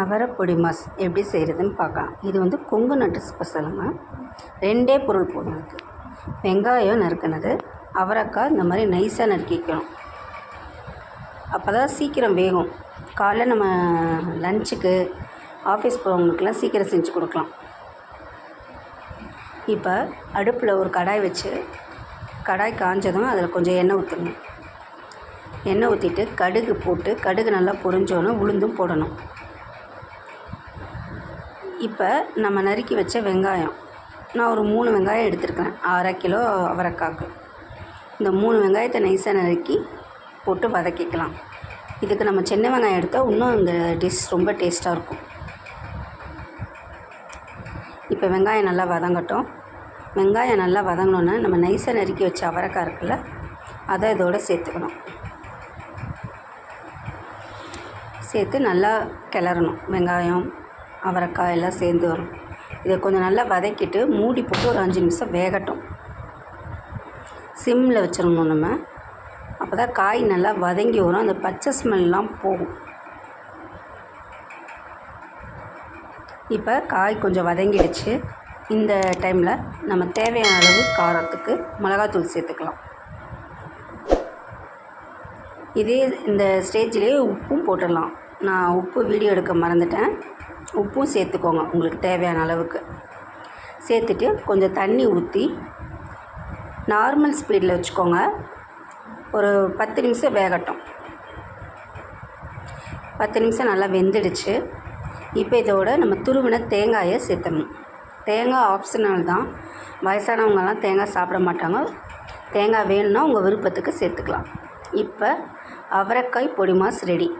அவரைப்பொடி mass எப்படி செய்கிறதுன்னு பார்க்கலாம். இது வந்து கொங்கு நாட்டு ஸ்பெஷலுங்க ரெண்டே பொருள் போதும் இருக்குது வெங்காயம் நறுக்கினது அவரைக்காய் இந்த மாதிரி நைஸாக நறுக்கிக்கணும். அப்போ தான் சீக்கிரம் வேகும். காலைல நம்ம லஞ்சுக்கு ஆஃபீஸ் போகிறவங்களுக்குலாம் சீக்கிரம் செஞ்சு கொடுக்கலாம். இப்போ அடுப்பில் ஒரு கடாய் வச்சு கடாய் காஞ்சதும் அதில் கொஞ்சம் எண்ணெய் ஊற்றணும் எண்ணெய் ஊற்றிட்டு கடுகு போட்டு கடுகு நல்லா பொரிஞ்சோன்னே உளுந்தும் போடணும். இப்போ நம்ம நறுக்கி வச்ச வெங்காயம். நான் ஒரு மூணு வெங்காயம் எடுத்துருக்கிறேன். அரை கிலோ அவரைக்காக்கு. இந்த மூணு வெங்காயத்தை நைஸாக நறுக்கி போட்டு வதக்கிக்கலாம். இதுக்கு நம்ம சின்ன வெங்காயம் எடுத்தால் இன்னும் இந்த டிஷ் ரொம்ப டேஸ்ட்டாக இருக்கும். இப்போ வெங்காயம் நல்லா வதங்கட்டும். வெங்காயம் நல்லா வதங்கினோன்னா நம்ம நைஸாக நறுக்கி வச்ச அவரைக்காய் இருக்குல்ல அதை இதோடு சேர்த்துக்கணும். சேர்த்து நல்லா கிளறணும். வெங்காயம் அவரைக்காய் எல்லாம் சேர்ந்து வரும். இதை கொஞ்சம் நல்லா வதக்கிட்டு மூடி போட்டு ஒரு அஞ்சு நிமிஷம் வேகட்டும். சிம்மில் வச்சிடணும் நம்ம. அப்போ தான் காய் நல்லா வதங்கி வரும். அந்த பச்சை ஸ்மெல்லாம் போகும். இப்போ காய் கொஞ்சம் வதங்கிடுச்சு. இந்த டைமில் நம்ம தேவையான அளவு காரத்துக்கு மிளகாத்தூள் சேர்த்துக்கலாம். இதே இந்த ஸ்டேஜ்லேயே உப்பும் போட்டுடலாம். நான் உப்பு வீடியோ எடுக்க மறந்துட்டேன். உப்பும் சேர்த்துக்கோங்க உங்களுக்கு தேவையான அளவுக்கு. சேர்த்துட்டு கொஞ்சம் தண்ணி ஊற்றி நார்மல் ஸ்பீடில் வச்சுக்கோங்க. ஒரு பத்து நிமிஷம் வேகட்டும். பத்து நிமிஷம் நல்லா வெந்துடுச்சு. இப்போ இதோட நம்ம துருவின தேங்காயை சேர்த்தணும். தேங்காய் ஆப்ஷனல் தான். வயசானவங்கெல்லாம் தேங்காய் சாப்பிட மாட்டாங்க. தேங்காய் வேணும்னா உங்கள் விருப்பத்துக்கு சேர்த்துக்கலாம். இப்போ அவரைக்காய் பொடி மாஸ் ரெடி